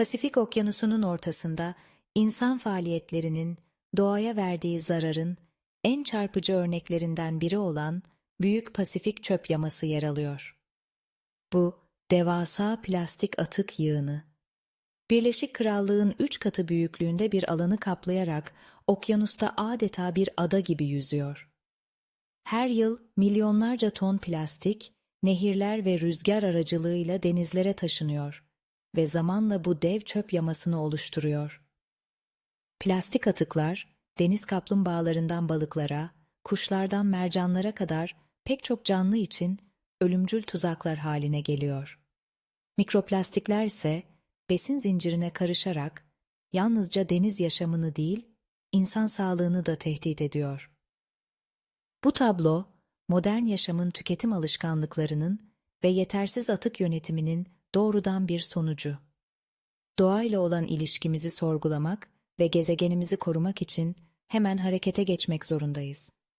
Pasifik Okyanusu'nun ortasında insan faaliyetlerinin doğaya verdiği zararın en çarpıcı örneklerinden biri olan Büyük Pasifik Çöp Yaması yer alıyor. Bu devasa plastik atık yığını Birleşik Krallığın üç katı büyüklüğünde bir alanı kaplayarak okyanusta adeta bir ada gibi yüzüyor. Her yıl milyonlarca ton plastik, nehirler ve rüzgar aracılığıyla denizlere taşınıyor ve zamanla bu dev çöp yamasını oluşturuyor. Plastik atıklar, deniz kaplumbağalarından balıklara, kuşlardan mercanlara kadar pek çok canlı için ölümcül tuzaklar haline geliyor. Mikroplastikler ise besin zincirine karışarak yalnızca deniz yaşamını değil, insan sağlığını da tehdit ediyor. Bu tablo, modern yaşamın tüketim alışkanlıklarının ve yetersiz atık yönetiminin doğrudan bir sonucu. Doğayla olan ilişkimizi sorgulamak ve gezegenimizi korumak için hemen harekete geçmek zorundayız.